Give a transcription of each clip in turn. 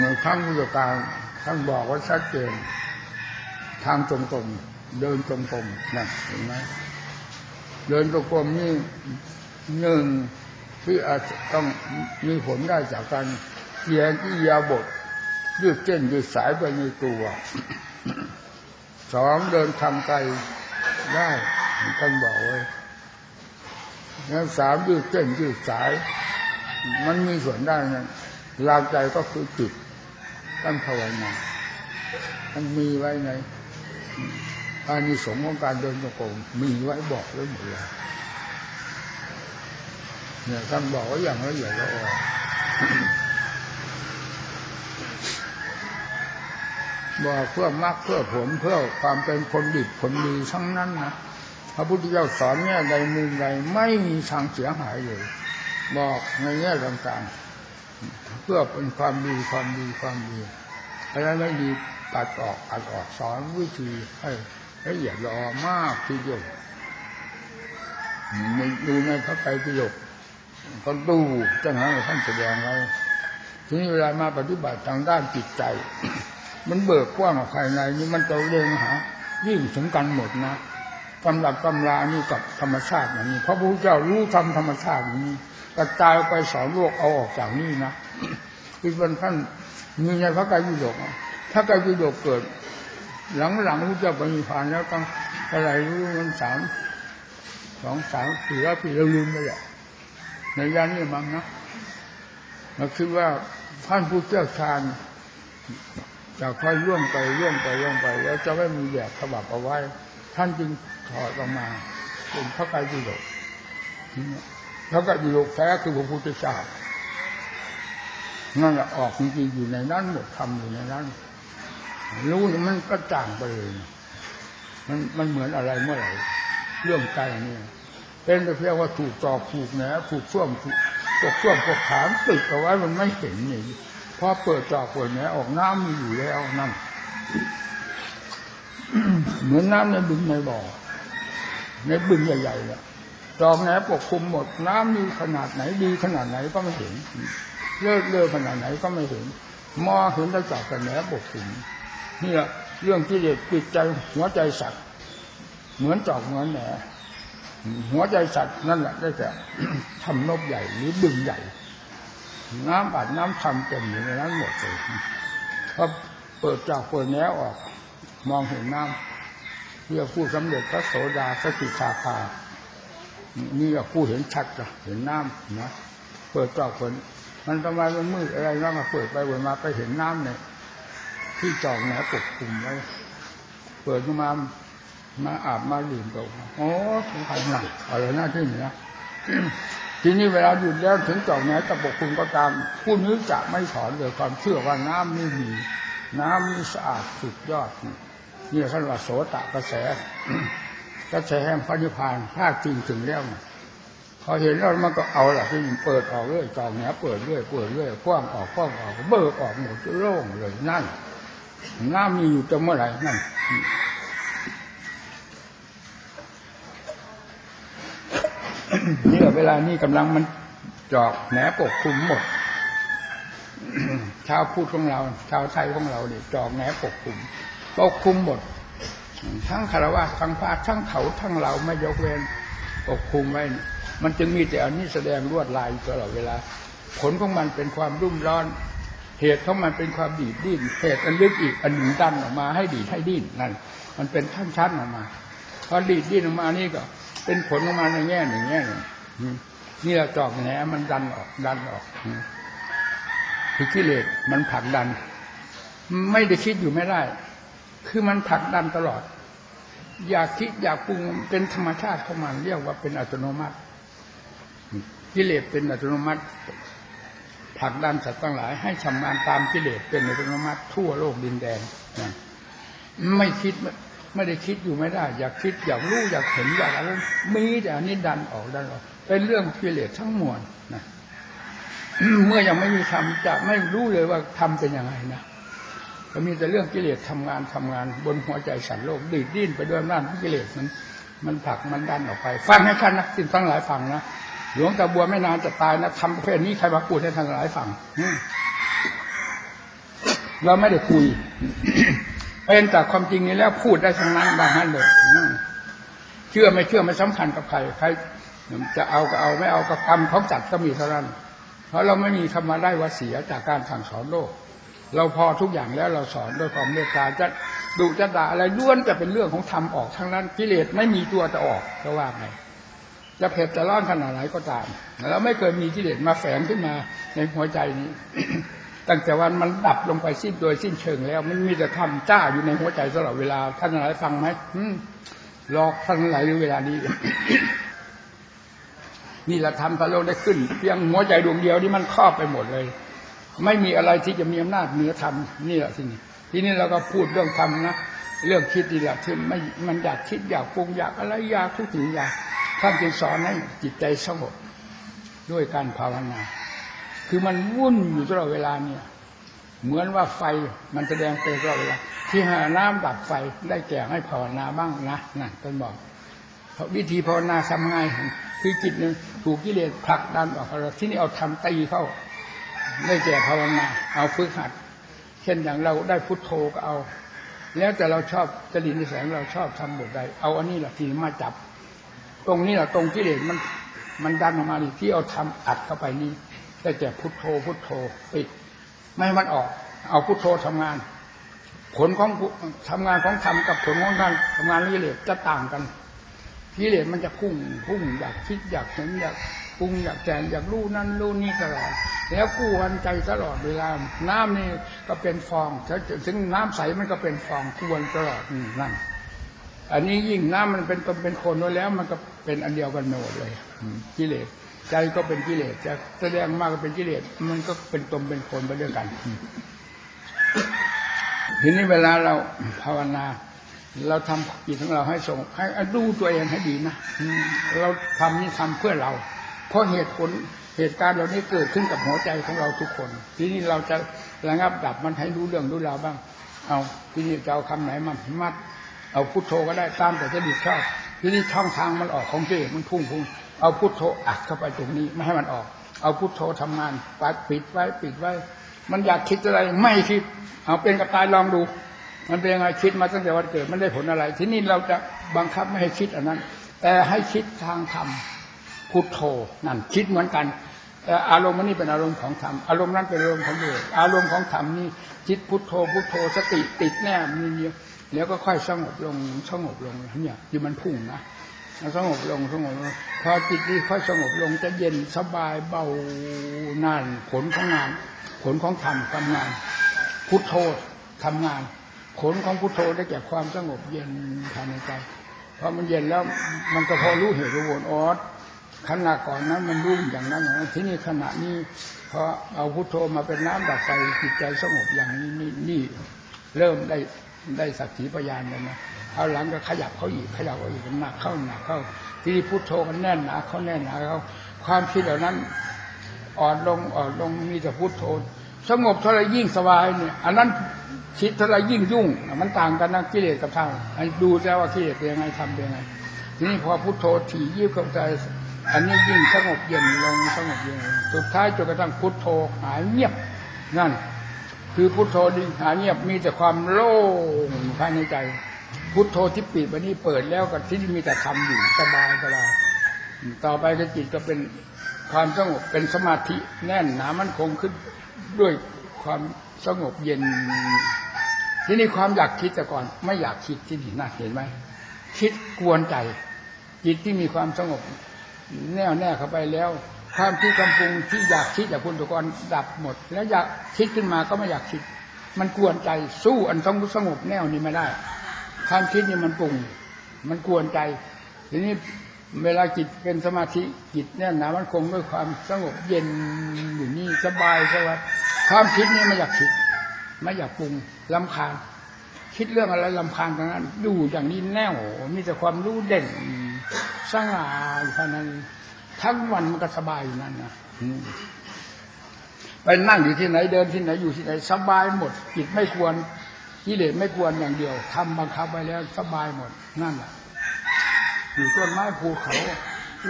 ในครั้งพุทธกาลท่านบอกว่าชัดเจนทางตรงๆเดินตรงๆนะเห็นไหมเดินตรงๆนี่หนึ่งที่อาจจะต้องมีผลได้จากการเยียนอิริยาบถยืดเส้นยืดสายไปในตัวสองเดินทางไกลได้ท่านบอกไว้แล้วสามยืดเส้นยืดสาย มันมีส่วนได้นะหลักใจก็คือจิต ตั้งภาวนามันมีไว้ในอานิสงส์ของการเดินจงกรมมีไว้บอกไว้หมดเลยเนี่ยท่านบอกไว้อย่างละเอียดละออบอกเพื่อมรรคเพื่อผลเพื่อความเป็นคนดีคนดีทั้งนั้นนะพระพุทธเจ้าสอนเนี่ยใดมุมใดไม่มีทางเสียหายเลย บอกในแง่ต่างๆ เพื่อเป็นความดีความดีความดีอะไรไม่ดีตัดออกตัดออกสอนวิธีให้ละเอียดละอมากทีเดียวในดูในพระไตรปิฎกก็ดูจังหวะท่านแสดงไว้ทีนี้เวลามาปฏิบัติทางด้านจิตใจ มันเบิกกว้างออกภายในนี่มันจะเรียงหายิ่งถึงกันหมดนะตำรับตำรานี่กับธรรมชาติอย่างนี้พระพุทธเจ้ารู้ทำธรรมชาติอย่างนี้ กระจายไปสอนโลกเอาออกจากนี่นะคือเป็นท่านมีในพระไตรปิฎกอะถ้าไตรปิฎกเกิด หลังหลังพระเจ้าปณิพานแล้วต้องอะไรรู้มันสามสองสามสี่ร้อยปีเราลืมไปแหละในยานนี้มั้งนะเราคิดว่าท่านผู้เชี่ยวชาญจะค่อยล่วงไปล่วงไปล่วงไป แล้วจะไม่มีแบบฉบับเอาไว้ ท่านจึงถอดออกมาเป็นพระไตรปิฎก แล้วก็อยู่โลกแท้คือพระพุทธเจ้านั่นแหละออกจริงๆอยู่ในนั้นหมดทำอยู่ในนั้น รู้มันก็จางไปเลยมันมันเหมือนอะไรเมื่อไหร่เรื่องใจนี่เป็นแต่เพียงว่าถูกจอบถูกแหนถูกช่วมถูกตกช่วมกดขามติดเอาไว้มันไม่เห็นนี่พอเปิดจอบเปิดแหนออกน้ำมีอยู่แล้วนั่นเหมือนน้ำในบึงในบ่อในบึงใหญ่ๆเนี่ย จอมแหนปกคลุมหมดน้ำมีขนาดไหนดีขนาดไหนก็ไม่เห็นเลิศเลอขนาดไหนก็ไม่เห็นมองเห็นได้จากแต่แหนปกคลุมนี่แหละเรื่องที่เด็ดจิตใจหัวใจสัตว์เหมือนจอกเหมือนแหนหัวใจสัตว์นั่นแหละได้แต่ทำนบใหญ่หรือบึงใหญ่ น้ำบาดน้ำทำเต็มอยู่ในนั้นหมดเลยพอเปิดจากเปิดแหนออก มองเห็นน้ำเรียกผู้สำเร็จพระโสดาสกิทาคา นี่ก็ผู้เห็นชัดจ้ะเห็นน้ำนะเปิดจอกเปิดมันทำไมมันมืดอะไรแล้วมาเปิดไปเปิดมาไปเห็นน้ำเนี่ยที่จอกแหนปกคลุมไว้เปิดขึ้นมามาอาบมาดื่มตกโอ้สงสัยหนักอะไรหน้าที่นี่นะทีนี้เวลาหยุดแล้วถึงจอกแหนตะปกคลุมก็ตาม ผู้นี้จะไม่ถอนเลยความเชื่อว่าน้ำนี่มีน้ำนี่สะอาดสุดยอดนี่ท่านว่าโสตกระแส กระแสแห่งพระนิพพานถ้าจริงถึงแล้วพอเห็นแล้วมันก็เอาละที่เปิดออกเรื่อยจองเนี้ยเปิดเรื่อยเปิดเรื่อยกว้างออกกว้างออกเบิกออกหมดโล่งเลยนั่นน้ำมีอยู่จะเมื่อไหร่นั่นนี่เวลานี้กำลังมันจอกแหนปกคลุมหมดชาวพูดของเรา ชาวไทยของเราเนี่ยจอกแหนปกคลุมปกคลุมหมด ทั้งคารวะทั้งพระทั้งเขาทั้งเราไม่ยกเว้นปกคุมไว้ มันจึงมีแต่อันนี้แสดงลวดลายตลอดเวลา ผลของมันเป็นความรุ่มร้อน เหตุของมันเป็นความดีดดิ้นเหตุอันลึกอีกอันหนึ่งดันออกมาให้ดีให้ดิ้นนั่น มันเป็นชั้นชั้นออกมาพอดีดดิ้นออกมานี่ก็ เป็นผลออกมาในแง่หนึ่งแง่หนึ่งนี่เราจอกแหนมันดันออกดันออกคือกิเลสมันผลักดัน ไม่ได้คิดอยู่ไม่ได้ คือมันผลักดันตลอด อยากคิดอยากปรุงเป็นธรรมชาติของมันเรียกว่าเป็นอัตโนมัติกิเลสเป็นอัตโนมัติผลักดันสัตว์ทั้งหลาย ให้ชำนาญตามกิเลสเป็นอัตโนมัติทั่วโลกดินแดนนะไม่คิดไม่ได้คิดอยู่ไม่ได้ อยากคิดอยากรู้อยากเห็นอยากอะไรมีแต่อันนี้ดันออกดันออกเป็นเรื่องกิเลสทั้งมวลนะเมื่อยังไม่มีธรรมจะไม่รู้เลยว่าธรรมเป็นยังไงนะ ก็มีแต่เรื่องกิเลสทำงานทำงานบนหัวใจสันโลกดีดดิ้นไปด้วยอำนาจของกิเลสมันมันผลักมันดันออกไป ฟังให้ท่านนะสิ่งทั้งหลายฟังนะหลวงตาบัวไม่นานจะตายนะทำประเภทนี้ใครมาพูดให้ท่านหลายฟังเราไม่ได้คุย เป็นแต่ความจริงนี้แล้วพูดได้ทั้งนั้นบางท่านเลยเชื่อไม่เชื่อไม่สำคัญกับใครใครจะเอาก็เอาไม่เอาก็กรรมของจัดก็มีเท่านั้น เพราะเราไม่มีคำมาได้ว่าเสียจากการสั่งสอนโลก เราพอทุกอย่างแล้วเราสอนด้วยความเมตตาจะดุจะด่าอะไรล้วนจะเป็นเรื่องของธรรมออกทั้งนั้นกิเลสไม่มีตัวจะออกจะว่าไงจะเผ็ดจะร้อนขนาดไหนก็ตามเราไม่เคยมีกิเลสมาแฝงขึ้นมาในหัวใจนี้ ตั้งแต่วันมันดับลงไปสิ้นโดยสิ้นเชิงแล้ว มันมีแต่ธรรมจ้าอยู่ในหัวใจตลอดเวลาท่านอะไรฟังไหมรอท่านอะไหลในเวลานี้นี่แหละธรรมพระโลกได้ขึ้นเพียงหัวใจดวงเดียวนี่มันครอบไปหมดเลย ไม่มีอะไรที่จะมีอำนาจเหนือธรรมนี่แหละที่นี่ทีนี้เราก็พูดเรื่องธรรมนะเรื่องคิดนี่แหละที่ไม่มันอยากคิดอยากปรุงอยากอะไรอยากทุกสิ่งอย่างท่านจึงสอนให้จิตใจสงบด้วยการภาวนา คือมันวุ่นอยู่ตลอดเวลาเนี่ย เหมือนว่าไฟมันแสดงไปตลอดเวลาที่หาน้ำดับไฟได้แก่ให้ภาวนาบ้างนะนั่นท่านบอกเพราะวิธีภาวนาทำไงคือจิตหนึ่งถูกกิเลสผลักดันออกเราที่นี่เอาทำตีเข้า ได้แก่ภาวนาเอาฝึกหัด เช่นอย่างเราได้พุทโธก็เอา แล้วแต่เราชอบจริตนิสัยเราชอบทำบทใดเอาอันนี้แหละที่มาจับ ตรงนี้แหละตรงกิเลสมันมันดันออกมาที่เอาทำอัดเข้าไปนี้ได้แก่พุทโธ พุทโธปิดไม่ให้มันออก เอาพุทโธทำงาน ผลของพุทำงานของธรรมกับผลของการทำงานกิเลสจะต่างกันกิเลสมันจะพุ่งพุ่งอยากคิดอยากเห็นอยาก ปรุงอยากแจงอยากรู้นั่นรู้นี่ตลอดแล้วกู้วันใจตลอดเวลา น้ำนี่ก็เป็นฟองถึงน้ำใสมันก็เป็นฟองกวนตลอดนั่นอันนี้ยิ่งน้ำมันเป็นตนเป็นคนไว้แล้วมันก็เป็นอันเดียวกันหมดเลยกิเลสใจก็เป็นกิเลสจะแสดงมากก็เป็นกิเลสมันก็เป็นตนเป็นคนไปด้วยกัน ทีนี้เวลาเราภาวนา เราทำจิตของเราให้ส่งให้ดูตัวเองให้ดีนะเราทำนี่ทำเพื่อเรา เพราะเหตุผลเหตุการณ์เหล่านี้เกิดขึ้นกับหัวใจของเราทุกคน ทีนี้เราจะระงับดับมันให้รู้เรื่องรู้ราวบ้าง เอาทีนี้จะเอาคำไหนมามัด เอาพุทโธก็ได้ตามแต่จะดีชอบทีนี้ช่องทางมันออกของเจมันพุ่งพุ่งเอาพุทโธอัดเข้าไปตรงนี้ไม่ให้มันออก เอาพุทโธทำงานปัดปิดไว้ปิดไว้ มันอยากคิดอะไรไม่คิด เอาเป็นกับตายลองดู มันเป็นยังไงคิดมาตั้งแต่วันเกิดมันได้ผลอะไร ทีนี้เราจะบังคับไม่ให้คิดอันนั้น แต่ให้คิดทางธรรม พุทโธนั่นคิดเหมือนกันอารมณ์นี่เป็นอารมณ์ของธรรมอารมณ์นั้นเป็นอารมณ์ของเดชอารมณ์ของธรรมนี่คิดพุทโธพุทโธสติติดแน่มีเดียวแล้วก็ค่อยสงบลงสงบลงเนี่ยที่มันพุ่งนะสงบลงสงบลงพอจิตนี่ค่อยสงบลงจะเย็นสบายเบานานผลของงาน ผลของธรรมทำงาน พุทโธทำงาน ผลของพุทโธได้แก่ความสงบเย็นภายในใจพอมันเย็นแล้วมันก็พอรู้เหตุรู้ผลออ ขณะก่อนนั้นมันรุ่งอย่างนั้นอย่างนั้นที่นี่ขณะนี้พอเอาพุทโธมาเป็นน้ำดับไฟจิตใจสงบอย่างนี้นี่นี่เริ่มได้ได้สักขีพยานแล้วนะเอาหลังก็ขยับเขาอีกขยับเขาอีกหนักเข้าหนักเข้า ที่นี่พุทโธกันแน่นหนาเขาแน่นหนาเขาความคิดเหล่านั้นอ่อนลงอ่อนลงมีแต่พุทโธสงบเท่าไรยิ่งสบายเนี่ยอันนั้นคิดเท่าไรยิ่งยุ่ง มันต่างกันนะกิเลสกับธรรมดูแล้วว่ากิเลสเป็นยังไงทำเป็นยังไงทีนี้พอพุทโธถี่ยิ่งเข้าใจ อันนี้ยิ่งสงบเย็นลงสงบเย็นลงสุดท้ายจนกระทั่งพุทโธหายเงียบนั่น คือพุทโธดีหายเงียบมีแต่ความโล่งภายในใจ พุทโธที่ปิดวันนี้เปิดแล้วกับที่มีแต่ทำอยู่สบายสบายต่อไปก็จิตก็เป็นความสงบเป็นสมาธิแน่นหนามันคงขึ้นด้วยความสงบเย็น ที่นี้ความอยากคิดแต่ก่อน ไม่อยากคิดที่นี่น่าเห็นไหมคิดกวนใจ จิตที่มีความสงบ แน่วแน่เข้าไปแล้วความที่กำปรุงที่อยากคิดจากคุณตะกรดับหมด แล้วอยากคิดขึ้นมาก็ไม่อยากคิด มันกวนใจสู้อันต้องสงบแน่วนี้ไม่ได้ความคิดนี่มันปรุง มันกวนใจ ทีนี้เวลาจิตเป็นสมาธิจิตแน่นหนามันคงด้วยความสงบเย็นอยู่นี่สบายสวัสดความคิดนี่ไม่อยากคิด ไม่อยากปรุงลำคาญคิดเรื่องอะไรลำคาญทั้งนั้นอยู่อย่างนี้แน่วมีแต่ความรู้เด่น สง่าอยู่ภายในทั้งวันมันก็สบายอยู่นั่นนะไปนั่งอยู่ที่ไหนเดินที่ไหนอยู่ที่ไหนสบายหมดจิตไม่ควรกิเลสไม่ควรอย่างเดียวทำบังคับไปแล้วสบายหมดนั่นแหละอยู่ต้นไม้ภูเขา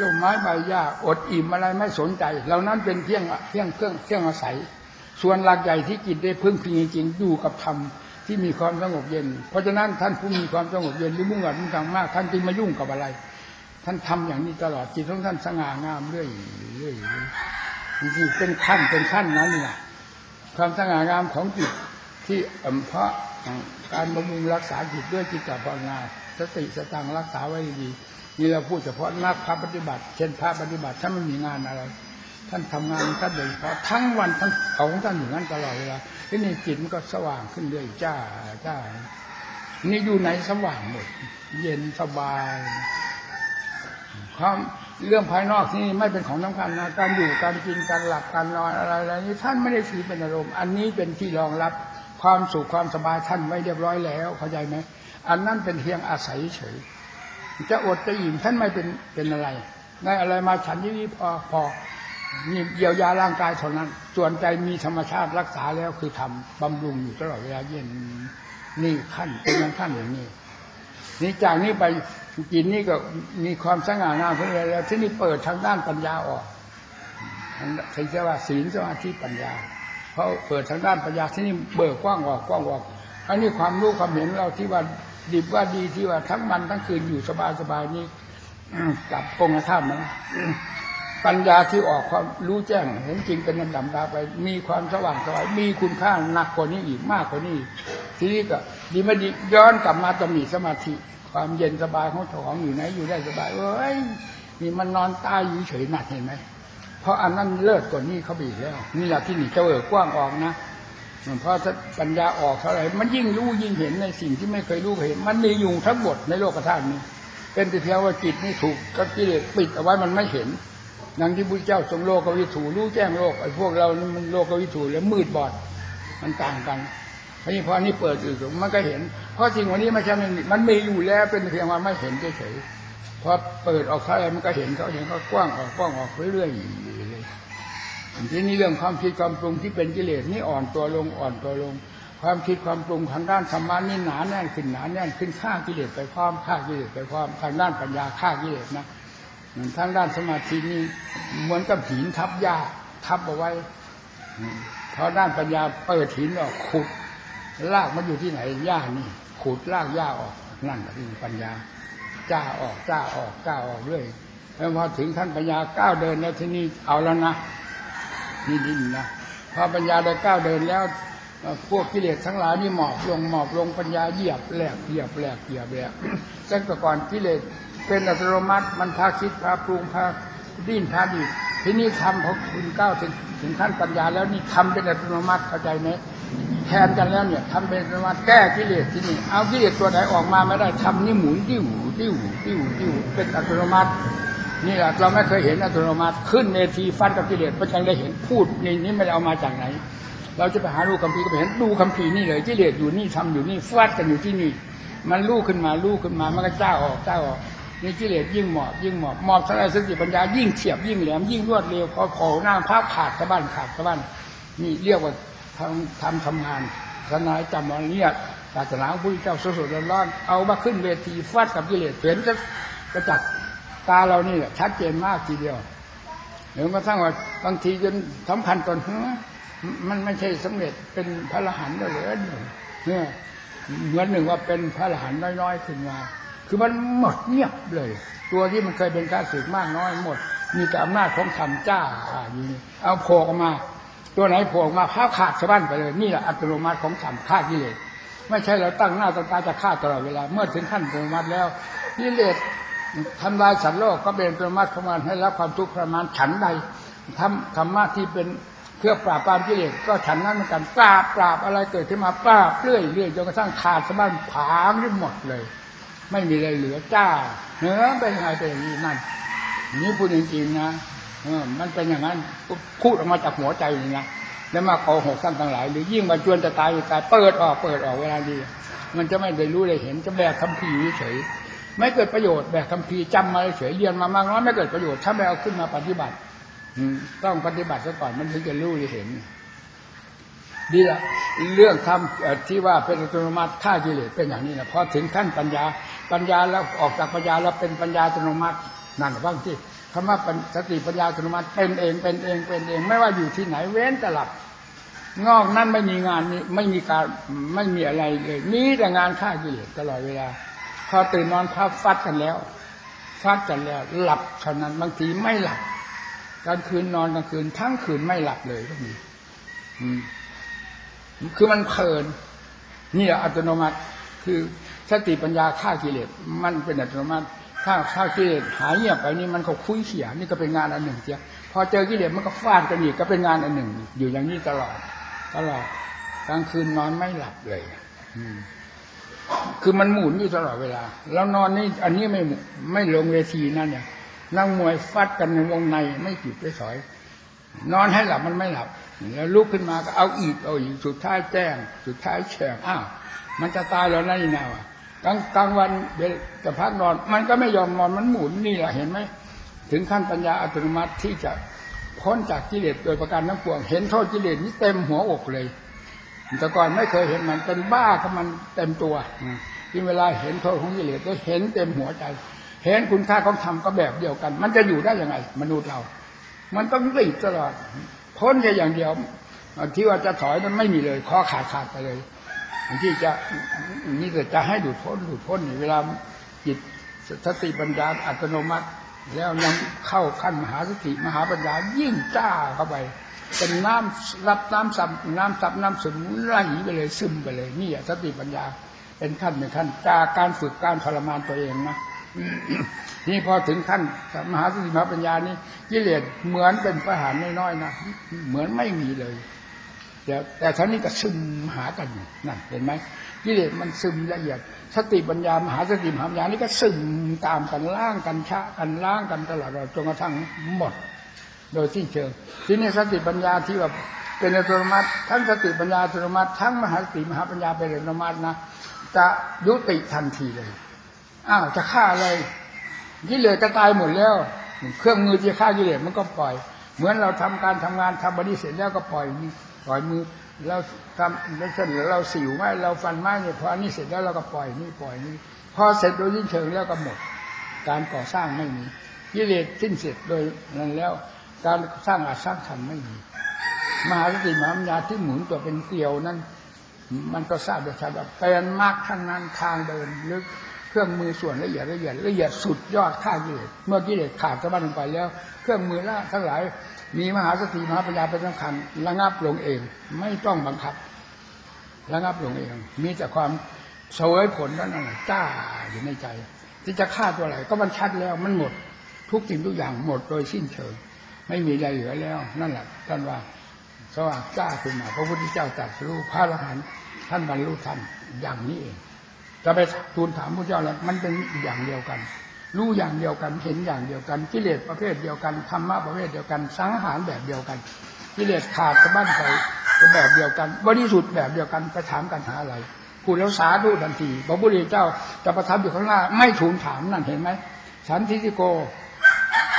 ล่มไม้ใบหญ้าอดอิ่มอะไรไม่สนใจ เหล่านั้นเป็นเพียงเพียงเครื่องเครื่องอาศัย ส่วนหลักใหญ่ที่จิตได้พึ่งพิงจริงๆอยู่กับธรรมที่มีความสงบเย็น เพราะฉะนั้นท่านผู้มีความสงบเย็นหรือมุ่งหวังมุ่งทางมาก ท่านจึงมายุ่งกับอะไร ท่านทำอย่างนี้ตลอดจิตของท่านสง่างามเรื่อยเรื่อยจริงๆเป็นขั้นเป็นขั้นนั้นนี่นะความสง่างามของจิตที่อ่มพราะการบำรุงรักษาจิตด้วยจิตตภาวนาสติสตังรักษาไว้ดีนี่เราพูดเฉพาะนักพระปฏิบัติ เช่นพระปฏิบัติท่านไม่มีงานอะไร ท่านทำงานท่านโดยเฉพาะทั้งวันทั้งของท่านอยู่นั้นตลอดเวลาที่นี่จิตมันก็สว่างขึ้นเรื่อยจ้าจ้านี่อยู่ไหนสว่างหมด เย็นสบาย ความเรื่องภายนอกนี่ไม่เป็นของสำคัญนะการอยู่การกินการหลับการนอนอะไรอะไรนี่ท่านไม่ได้ถือเป็นอารมณ์ อันนี้เป็นที่รองรับความสุขความสบายท่านไว้เรียบร้อยแล้วเข้าใจไหมอันนั้นเป็นเพียงอาศัยเฉยจะอดจะอิ่มท่านไม่เป็นเป็นอะไรได้อะไรมาฉันที่พอพอนี่เยียวยาร่างกายเท่านั้น ส่วนใจมีธรรมชาติรักษาแล้วคือทำบำรุงอยู่ตลอดเวลาเย็นนี่ขั้นเป็นขั้นอย่างนี้นี่จากนี้ไป กินนี่ก็มีความสง่างามขึ้นแล้ว ที่นี่เปิดทางด้านปัญญาออกใครจะว่าศีลสมาธิปัญญา เพราะเปิดทางด้านปัญญาที่นี่เบิกกว้างออกกว้างออกอันนี้ความรู้ความเห็นเราที่ว่าดีว่าดีที่ว่าทั้งวันทั้งคืนอยู่สบายสบายนี่กลับกงธรรมนะปัญญาที่ออกความรู้แจ้ง เห็นจริงเป็นลำดับดาไป มีความสว่างสวายมีคุณค่าหนักกว่านี้อีกมากกว่านี้อีกทีนี้ก็ดีไม่ดีย้อนกลับมาจะมีสมาธิ ความเย็นสบายของเจ้าของอยู่ไหนอยู่ได้สบายเอ้ยนี่มันนอนตายอยู่เฉยหนักเห็นไหมเพราะอันนั้นเลิศกว่านี้เขาไปอีแล้ว นี่แหละที่นี่จะเอ่กว้างออกนะเพราะปัญญาออกเท่าไหร่มันยิ่งรู้ยิ่งเห็นในสิ่งที่ไม่เคยรู้เคยเห็น มันมีอยู่ทั้งหมดในโลกธาตุนี้ เป็นแต่เพียงว่าจิตนี่ถูกก็กิเลสปิดเอาไว้มันไม่เห็นดังที่พระเจ้าทรงโลกวิถูรู้แจ้งโลกไอ้พวกเรานี่มันโลกวิถูแล้วมืดบอดมันต่างกัน นี้พออันนี้เปิดอื่มันก็เห็น เพราะสิ่งวันนี้ไม่ใช่มันมันมีอยู่แล้วเป็นเพียงว่าไม่เห็นเฉยๆพอเปิดออกเท่าไรมันก็เห็นเขาเห็นเขากว้างออกกว้างออกเรื่อยๆเลยทีนี้เรื่องความคิดความปรุงที่เป็นกิเลสนี่อ่อนตัวลงอ่อนตัวลง ความคิดความปรุงทางด้านธรรมะนี่หนาแน่นขึ้นหนาแน่นขึ้นฆ่ากิเลสไปพร้อมฆ่ากิเลสไปพร้อมทางด้านปัญญาฆ่ากิเลสนะทางด้านสมาธินี่เหมือนกับหินทับหญ้าทับเอาไว้พอด้านปัญญาเปิดหินออกขุด ลากมันอยู่ที่ไหนหญ้านี่ขุดลากหญ้าออกนั่นคือปัญญาจ้าออกจ้าออกจ้าออกเรื่อยแล้วพอถึงท่านปัญญาก้าวเดินแล้วที่นี่เอาแล้วนะนี่ดินนะพอปัญญาได้ก้าวเดินแล้วพวกกิเลสทั้งหลายนี่หมอบลงหมอบลงปัญญาเหยียบแหลกเหยียบแหลกเหยียบแหลกตั้งแต่ก่อนกิเลสเป็นอัตโนมัติมันพาคิดพาปรุงพาดิ้นพาดีทีนี้ทำพอคุณก้าวถึงถึงขั้นปัญญาแล้วนี่ทำเป็นอัตโนมัติเข้าใจไหม แทนกันแล้วเนี่ยทำเป็นมัติแก้กิเลสที่นี่เอากิเลสตัวไหนออกมาไม่ได้ทำนี่หมุนติ้วติ้วติ้วติ้วเป็นอัตโนมัตินี่แหละเราไม่เคยเห็นอัตโนมัติขึ้นเนทีฟันกับกิเลสพระจังได้เห็นพูดในนี้ไม่ได้เอามาจากไหน เราจะไปหาดูคัมภีร์ก็ไปเห็นดูคัมภีร์นี่เลยกิเลสอยู่นี่ทำอยู่นี่ฟาดกันอยู่ที่นี่ มันลู่ขึ้นมาลู่ขึ้นมามันก็เจ้าออกเจ้าออกนี่กิเลสยิ่งหมอบยิ่งหมอบหมอบเท่าไรสติปัญญายิ่งเฉียบยิ่งแหลมยิ่งรวดเร็วพอโผล่หน้าภาพขาดสะบั้นขาดสะบั้นนี่เรียกว่า ทำทำทำงานทนายจำวันนี้ศาสนาของพระพุทธเจ้าสดๆร้อนๆเอามาขึ้นเวทีฟาดกับกิเลสเห็นจะกระจัดตาเรานี่แหละชัดเจนมากทีเดียวหรือกระทั่งว่าบางทีจนสำคัญตนเฮ้มันไม่ใช่สำเร็จเป็นพระอรหันต์แล้วเหรอเนี่ยเหมือนหนึ่งว่าเป็นพระอรหันต์น้อยๆขึ้นมาคือมันหมดเงียบเลย ตัวที่มันเคยเป็นการสึกมากน้อยหมด มีแต่อำนาจของธรรมจ้าอยู่นี่เอาโผล่ออกมา ตัวไหนโผล่มาภาพขาดสะบั้นไปเลยนี่แหละอัตโนมัติของธรรมฆ่ากิเลสไม่ใช่เราตั้งหน้าตั้งตาจะฆ่าตลอดเวลาเมื่อถึงขั้นอัตโนมัติแล้วกิเลสทำลายสัตว์โลกก็เป็นประมาทของมันให้รับความทุกข์ประมาณฉันใดทำธรรมะที่เป็นเครื่องปราบปรามกิเลสก็ฉันนั้นเหมือนกันปราบปราบอะไรเกิดขึ้นมาปราบเรื่อยเรื่อยจนกระทั่งขาดสะบั้นผางทั้งหมดเลย ไม่มีอะไรเหลือจ้าเนื้อเป็นไงเป็นอย่างนี้นั่นนี่พูดจริงๆนะ มันเป็นอย่างนั้นพูดออกมาจากหัวใจเลยนะแล้วมาโกหกท่านทั้งหลายหรือยิ่งมาจวนจะตายตายเปิดออกเปิดออกเวลาดี มันจะไม่ได้รู้ได้เห็นจะแบกคำพีเฉยไม่เกิดประโยชน์แบบคัมภีจำมาเฉยเรียนมามากน้อยไม่เกิดประโยชน์ถ้าไม่เอาขึ้นมาปฏิบัติอืต้องปฏิบัติซะก่อนมันถึงจะรู้จะเห็นดีละเรื่องทำที่ว่าเป็นอัตโนมัติฆ่ากิเลสเป็นอย่างนี้นะพอถึงขั้นปัญญา ปัญญาแล้วออกจากปัญญาแล้วเป็นปัญญาอัตโนมัตินั่นบ้างที่ คำว่าสติปัญญาอัตโนมัติเป็นเองเป็นเองเป็นเอง ไม่ว่าอยู่ที่ไหนเว้นแต่หลับงอกนั้นไม่มีงานนี้ไม่มีการไม่มีอะไรเลยมีแต่งานฆ่ากิเลสตลอดเวลาพอตื่นนอนพับฟัดกันแล้วฟัดกันแล้ว หลับเท่านั้นบางทีไม่หลับกลางคืนนอนกลางคืนทั้งคืนไม่หลับเลยก็มีคือมันเพลินนี่อัตโนมัติคือสติปัญญาฆ่ากิเลสมันเป็นอัตโนมัติ ถ้าฆ่ากิเลสหายเงียบไปนี่มันก็คุยเขียนี่ก็เป็นงานอันหนึ่งเจ้าพอเจอกิเลสมันก็ฟาดกันอีกก็เป็นงานอันหนึ่ง อยู่อย่างนี้ตลอดตลอดกลางคืนนอนไม่หลับเลยอืคือมันหมุนอยู่ตลอดเวลา แล้วนอนนี่อันนี้ไม่ไม่ลงเวทีนั่นเนี่ยนั่งมวยฟัดกันในวงในไม่จิบไม่สอย นอนให้หลับมันไม่หลับ แล้วลุกขึ้นมาก็เอาอีกเอาอีกสุดท้ายแจ้ง สุดท้ายแฉงอ้าวมันจะตายแล้วนะนี่นาวะ กลางกลางวันเดี๋ยวจะพักนอน มันก็ไม่ยอมนอนมันหมุนนี่แหละเห็นไหมถึงขั้นปัญญาอัตโนมัติที่จะพ้นจากกิเลสโดยประการทั้งปวง เห็นโทษกิเลสนี่เต็มหัวอกเลยแต่ก่อนไม่เคยเห็นมันเป็นบ้ากับมันเต็มตัวที่เวลาเห็นโทษของกิเลสก็เห็นเต็มหัวใจ เห็นคุณค่าของธรรมก็แบบเดียวกัน มันจะอยู่ได้ยังไง มนุษย์เรา มันต้องรีบตลอดพ้นแค่อย่างเดียวที่ว่าจะถอยมันไม่มีเลยข้อขาดขาดไปเลย ที่จะนี่แต่จะให้ดูดพ้นดูดพ้นเวลาจิตสติปัญญาอัตโนมัติ แล้วยังเข้าขั้นมหาสติมหาปัญญายิ่งจ้าเข้าไปเป็นน้ำรับน้ำซับน้ำซับน้ำซึมไหลไปเลยซึมไปเลยนี่สติปัญญา เป็นขั้นเป็นขั้นจากการฝึกการทรมานตัวเองนะนี่พอถึงขั้นมหาสติมหาปัญญานี้กิเลสเหมือนเป็นประหารน้อยๆนะเหมือนไม่มีเลย เดี๋ยวแต่ท่านี้ก็ซึมหากันนั่นเห็นไหมกิเลสมันซึมละเอียด สติปัญญามหาสติมหาปัญญานี่ก็ซึมตามกันล่างกันชะกันล่างกันตลอดจนกระทั่งหมด โดยสิ้นเชิง ทีนี้สติปัญญาที่แบบเป็นอัตโนมัติทั้งสติปัญญาอัตโนมัติทั้งมหาสติมหาปัญญาเป็นอัตโนมัตินะจะยุติทันทีเลยอ้าวจะฆ่าอะไรกิเลสจะตายหมดแล้ว เครื่องมือที่ฆ่ากิเลสมันก็ปล่อย เหมือนเราทำการทำงานทำบริเสร็จแล้วก็ปล่อย ปล่อยมือเราทำแล้วเสร็จเราสิวไม้เราฟันไม้เนี่ยพออันนี้เสร็จแล้วเราก็ปล่อยนี่ปล่อยนี่พอเสร็จโดยสิ้นเชิงแล้วก็หมด การก่อสร้างไม่มีกิเลสสิ้นเสร็จโดยนั้นแล้ว การสร้างอาสร้างธรรมไม่มีมหาสติมหาปัญญาที่หมุนตัวเป็นเกลียวนั้น มันก็ทราบโดยชัดว่าเป็นมากทั้งนั้นทางเดินลึกเครื่องมือส่วนละเอียดละเอียดละเอียดสุดยอดข้ากิเลสเมื่อกิเลสขาดสะบั้นลงไปแล้ว เครื่องมือละทั้งหลาย มีมหาสติมหาปัญญาเป็นสำคัญระงับลงเอง ไม่ต้องบังคับระงับลงเอง มีแต่ความเสวยผลนั่นน่ะจ้าอยู่ในใจ ที่จะฆ่าตัวอะไรก็มันชัดแล้วมันหมด ทุกสิ่งทุกอย่างหมดโดยสิ้นเชิง ไม่มีอะไรเหลือแล้ว นั่นแหละท่านว่าสว่างจ้าขึ้นมาพระพุทธเจ้าตรัสรู้พระอรหันต์ท่านบรรลุธรรมอย่างนี้เองจะไปทูลถามพระเจ้าแล้วมันเป็นอย่างเดียวกัน รู้อย่างเดียวกันเห็นอย่างเดียวกันกิเลสประเภทเดียวกันธรรมะประเภทเดียวกัน สังหารแบบเดียวกันกิเลสขาดสะบั้นไปแบบเดียวกันบริสุทธิ์แบบเดียวกันไปถามกันหาอะไรพูดแล้วสาธุทันทีพระพุทธเจ้าจะประทับอยู่ข้างหน้าไม่ทูลถามนั่นเห็นไหมสันทิติโก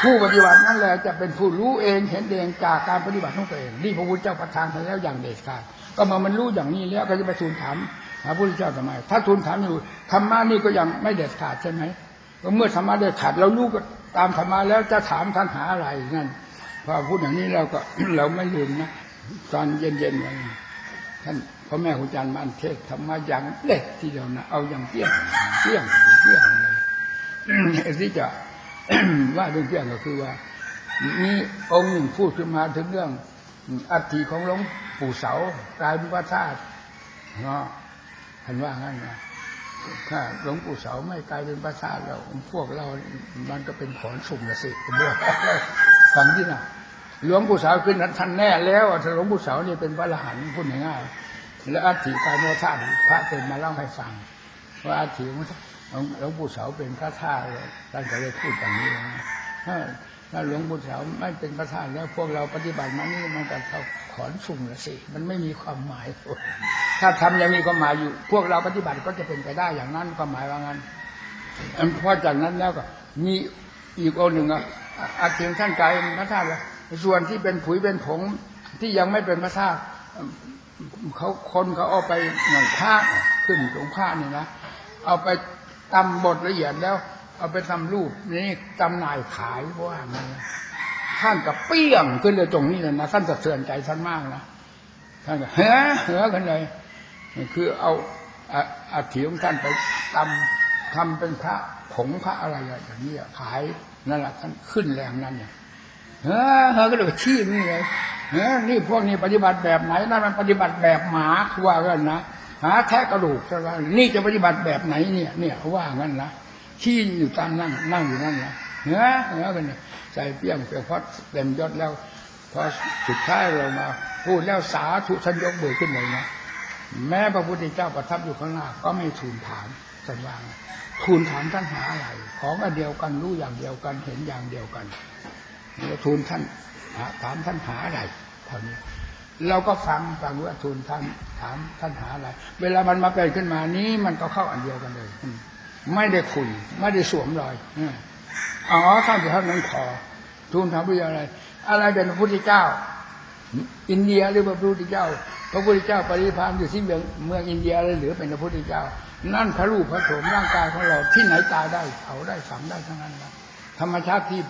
ผู้ปฏิบัตินั่นแหละจะเป็นผู้รู้เองเห็นเองจากการปฏิบัติของตัวเองนี่พระพุทธเจ้าประทานไปแล้วอย่างเด็ดขาดก็มามันรู้อย่างนี้แล้วก็จะไปทูลถามพระพุทธเจ้าทำไม ถ้าทูลถามอยู่ธรรมะนี่ก็ยังไม่เด็ดขาดใช่ไหม เมื่อธรรมะเด็ดขาดเรารู้ก็ตามธรรมะแล้วจะถามท่านหาอะไรนั่นพอพูดอย่างนี้เราก็เราไม่ลืมนะตอนเย็นๆวันท่านพ่อแม่ครูอาจารย์มานเทศธรรมะอย่างเด็ดทีเดียวนะเอาอย่างเปี้ยงเปี้ยงเปี้ยงเลยที่จะว่าเรื่องเรื่องก็คือว่ามีองค์หนึ่งพูดขึ้นมาถึงเรื่องอัฐิของหลวงปู่เสากลายเป็นพระธาตุเนาะเห็นว่างั้นนะ ถ้าหลวงปู่เสาไม่กลายเป็นพระธาตุเราพวกเรา มันก็เป็นขอนสุ่มละสิเบื่อฟังที่น่ะหลวงปู่เสาขึ้นท่านแน่แล้วถ้าหลวงปู่เสานี่เป็นพระอรหันต์พูดง่ายๆแล้วอัฐิกลายเป็นพระธาตุพระเป็นมาเล่าให้ฟังว่าอัฐิหลวงปู่เสาเป็นพระธาตุท่านก็เลยพูดอย่างนี้นะถ้าถ้าหลวงปู่เสาไม่เป็นพระธาตุแล้วพวกเราปฏิบัติมานี่มันก็เท่า ขอนสุ่มละสิ มันไม่มีความหมาย ถ้าทำยังมีความหมายอยู่ พวกเราปฏิบัติก็จะเป็นไปได้อย่างนั้นความหมายว่างั้นเพราะจากนั้นแล้วก็ มีอีกองหนึ่งอะอาจารย์ท่านกายพระธาตุแล้วส่วนที่เป็นผุยเป็นผงที่ยังไม่เป็นพระธาตุเขาคนเขาเอาไปหน่อยผ้าขึ้นตรงผ้านี่นะเอาไปตำบทละเอียดแล้ว เอาไปทำรูปนี่จำหน่ายขายเพราะว่ามัน ท่านกับเปี้ยงขึ้นเลยตรงนี้เลยนะท่านสะเทือนใจท่านมากนะท่านก็เฮ้อเฮ้อกันเลยคือเอาอะอัฐิของท่านไปตำทำเป็นพระผงพระอะไรอย่างนี้ขายนั่นแหละท่านขึ้นแรงนั้นเนี่ยเฮ้อเฮ้อก็เลยชี้นี่เลยเฮ้อนี่พวกนี้ปฏิบัติแบบไหนนั่นมันปฏิบัติแบบหมาว่ากันนะหาแทะกระดูกจะว่านี่จะปฏิบัติแบบไหนเนี่ย เนี่ยว่างั้นนะชี้อยู่ตามนั่งนั่งอยู่นั่นนะเฮ้อเฮ้อกันเนี่ย ใจเปี้ยงเปียงพอเต็มยศแล้วพอสุดท้ายเรามา พูดแล้วสาธุท่านยกมือขึ้นเลยนะแม้พระพุทธเจ้าประทับอยู่ข้างหน้าก็ไม่ทูลถามสันวางทูลถามท่านหาอะไร ของอันเดียวกันรู้อย่างเดียวกันเห็นอย่างเดียวกันเราทูลท่านถามท่านหาอะไรเท่านี้ เราก็ฟังฟังว่าทูลท่านถามท่านหาอะไร เวลามันมาเป็นขึ้นมานี้มันก็เข้าอันเดียวกันเลย ไม่ได้คุยไม่ได้สวมรอยอ๋อท่านจะเท่านั้นพอ ทูลถามว่าอะไร อะไรเป็นพระพุทธเจ้า อินเดียหรือพระพุทธเจ้า พระพุทธเจ้าปริพานอยู่ที่เมืองเมืองอินเดียเลยหรือเป็นพระพุทธเจ้า นั่นพระรูปพระโฉมร่างกายของเราที่ไหนตายได้เผาได้ฝังได้ทั้งนั้นนะธรรมชาติที่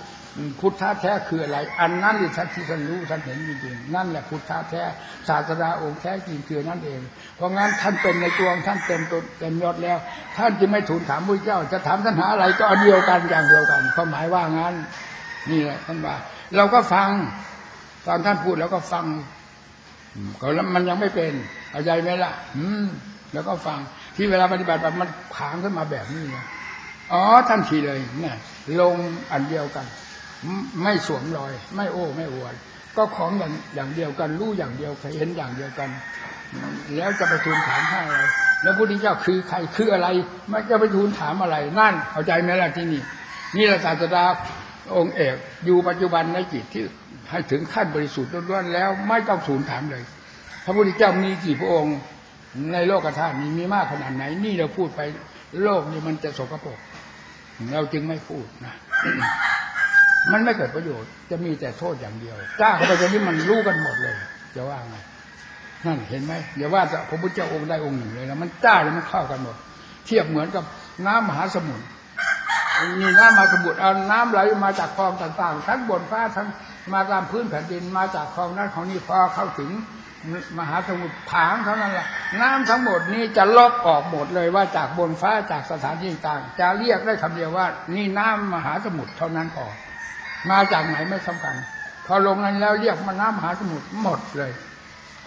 พุทธะแท้คืออะไร อันนั้นที่ท่านที่ท่านรู้ท่านเห็นจริงๆนั่นแหละพุทธะแท้ศาสดาองค์แท้จริงคือนั่นเอง เพราะงั้นท่านเป็นในตัวงท่านเต็มตัวเต็มยศแล้ว ท่านจึงไม่ทูลถามพระเจ้า จะถามท่านหาอะไรก็เดียวกันอย่างเดียวกันความหมายว่างั้น นี่แหละท่านว่า เราก็ฟังตอนท่านพูดแล้วก็ฟังก็แล้วมันยังไม่เป็น เอาใจไหมล่ะ อืม แล้วก็ฟัง ที่เวลาปฏิบัติแบบมันผางขึ้นมาแบบนี้นะอ๋อท่านทีเลยเนี่ยลงอันเดียวกัน ไม่สวมรอย ไม่โอ้ไม่อวดก็ของอย่างอย่างเดียวกัน รู้อย่างเดียวเห็นอย่างเดียวกัน แล้วจะไปทูลถามให้อะไรแล้วพุทธเจ้าคือใครคืออะไรไม่จะไปทูลถามอะไร นั่น เอาใจไหมล่ะที่นี่นี่แหละศาสดา องค์เอกอยู่ปัจจุบันในจิตที่ให้ถึงขั้นบริสุทธิ์ล้วนๆแล้วไม่ต้องทูลถามเลย พระพุทธเจ้ามีกี่พระองค์ในโลกธาตุนี้มีมากขนาดไหน นี่เราพูดไปโลกนี้มันจะสกปรกเราจึงไม่พูดนะมันไม่เกิดประโยชน์จะมีแต่โทษอย่างเดียวจ้าเข้าไปตรงนี้มันรู้กันหมดเลย จะว่าไงนั่นเห็นไหมอย่าว่าแต่พระพุทธเจ้าองค์ใดองค์หนึ่งเลยนะมันจ้าเลยมันเข้ากันหมด เทียบเหมือนกับน้ำมหาสมุทร มีน้ำมหาสมุทรเอาน้ำไหลมาจากคลองต่างๆ ทั้งบนฟ้าทั้งมาตามพื้นแผ่นดินมาจากคลองนั้นของนี้พอเข้าถึงมหาสมุทรผางเท่านั้นแหละน้ำทั้งหมดนี้จะลบออกหมดเลยว่าจากบนฟ้าจากสถานที่ต่างจะเรียกได้คำเดียวว่า นี่น้ำมหาสมุทรเท่านั้นพอมาจากไหนไม่สำคัญ พอลงนั้นแล้วเรียกมาน้ำมหาสมุทรหมดเลย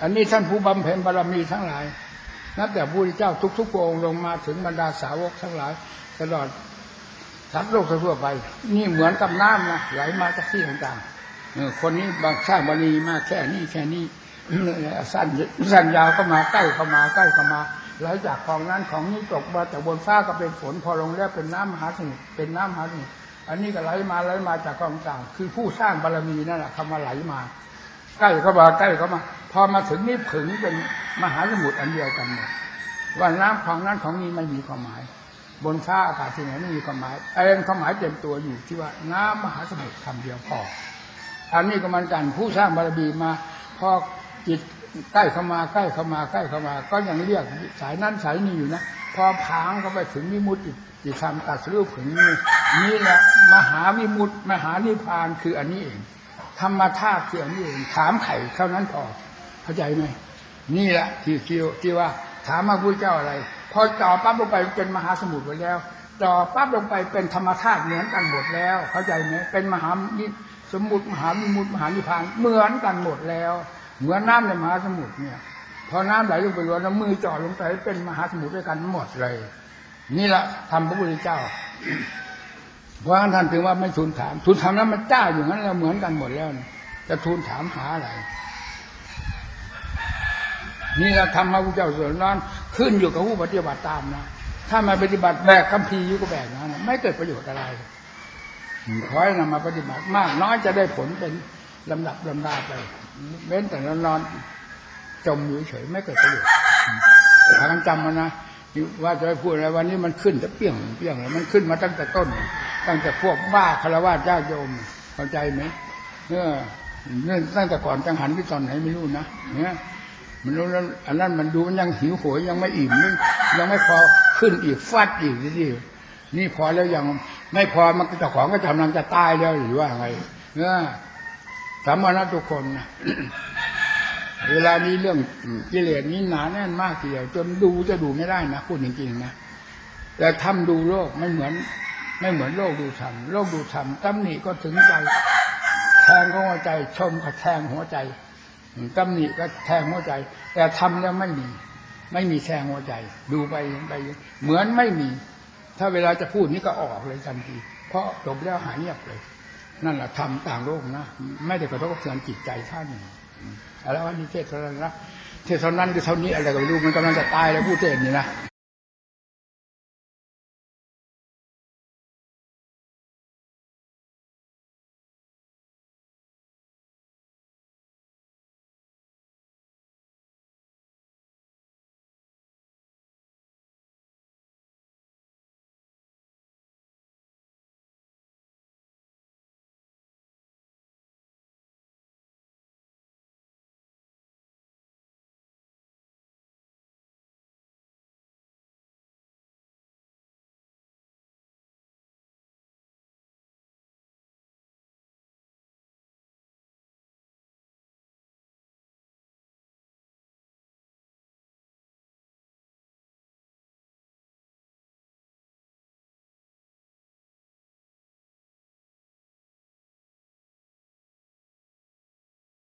อันนี้ท่านผู้บำเพ็ญบารมีทั้งหลายนับแต่พระพุทธเจ้าทุกๆองค์ลงมาถึงบรรดาสาวกทั้งหลาย ตลอด ทัดโลกทั่วไป นี่เหมือนกับน้ำนะไหลมาจากที่ต่างๆคนนี้บางสร้างบารมีมาแค่นี้แค่นี้สั้นสั้นยาวก็มาใกล้เข้ามาใกล้เข้ามาไหลจากของนั้นของนี้ตกมาจากบนฟ้าก็เป็นฝนพอลงแล้วเป็นน้ำมหาสมุทรเป็นน้ำมหาสมุทรอันนี้ก็ไหลมาไหลมาจากกองต่างคือผู้สร้างบารมีนั่นแหละเขามาไหลมาใกล้เข้ามาใกล้เข้ามา พอมาถึงนี่ผึงเป็นมหาสมุทรอันเดียวกันหมดว่าน้ำของนั้นของนี้ไม่มีความหมาย บนฟ้าอากาศที่ไหนไม่มีความหมายเองความหมายเต็มตัวอยู่ที่ว่าน้ำมหาสมุทรคำเดียวพออันนี้ก็มันกันผู้สร้างบารมีมาพอจิตใกล้เข้ามาใกล้เข้ามาใกล้เข้ามา ก็ยังเรียกสายนั้นสายนี้อยู่นะพอพางเข้าไปถึงมิมุติจิตธรรมตัดสรูปถึงนี่นี่แหละมหาวิมุตติมหานิพพานคืออันนี้เอง ธรรมธาตุคืออันนี้เองถามไข่เท่านั้นพอเข้าใจไหมนี่แหละที่ที่ที่ว่าถามมาพุทธเจ้าอะไร พอจ่อปั๊บลงไปเป็นมหาสมุทรไปแล้วจ่อปั๊บลงไปเป็นธรรมธาตุเหมือนกันหมดแล้ว เข้าใจไหมเป็นมหานิสมุทรมหาวิมุตมหานิพานเหมือนกันหมดแล้ว เหมือนน้ำในมหาสมุทรเนี่ย พอน้ำไหลลงไปแล้วมือจ่อลงไปเป็นมหาสมุทรด้วยกันหมดเลย นี่แหละทำพระพุทธเจ้าเพราะท่านถึงว่าไม่ทูลถามทูลถามแล้วมันจ้าอยู่งั้นเราเหมือนกันหมดแล้วจะทูลถามหาอะไรนี่เราทำมาพระเจ้าส่วนนั้น ขึ้นอยู่กับผู้ปฏิบัติตามนะ ถ้ามาปฏิบัติแบกคำพีร์อยู่ก็แบกนะไม่เกิดประโยชน์อะไรขอให้นำมาปฏิบัติมาก น้อยจะได้ผลเป็นลำดับลำดาไป เว้นแต่รานอนจมอยู่เฉยไม่เกิดประโยชน์พากันจำมานนะว่าจะไปพูดอะไรวันนี้มันขึ้นจะเปี้ยงเปี้ยงเลยมันขึ้นมาตั้งแต่ต้น ตั้งแต่พวกบ้าคารวะญาติโยมเข้าใจไหมเออเนี่ยตั้งแต่ก่อนจังหันที่ตอนไหนไม่รู้นะเนี่ย มันรู้แล้วอันนั้นมันดูมันยังหิวโหยยังไม่อิ่มยังยังไม่พอขึ้นอีกฟาดอีกนี่นี่พอแล้วยังไม่พอมันเจ้าของก็กำลังจะตายแล้วหรือว่าไงเนี่ยสามวันนะทุกคนนะเวลานี้เรื่องกิเลสนี้หนาแน่นมากทีเดียวจนดูจะดูไม่ได้นะพูดจริงๆนะแต่ทำดูโลกไม่เหมือน ไม่เหมือนโลกดูธรรมโลกดูธรรมตำหนิก็ถึงใจแทงก็หัวใจชมก็แทงหัวใจ ตำหนิก็แทงหัวใจ แต่ทำแล้วไม่มี ไม่มีแทงหัวใจ ดูไปไป เหมือนไม่มี ถ้าเวลาจะพูดนี่ก็ออกเลยทันที เพราะจบแล้วหายเงียบเลย นั่นแหละทำต่างโลกนะไม่ได้กระทบกระเทือนจิตใจท่านแล้ววันนี้เทศเท่านั้นนะเทศเท่านั้นคือเท่านี้อะไรก็ไม่รู้มันกำลังจะตายแล้วพูดเทศนี่นะ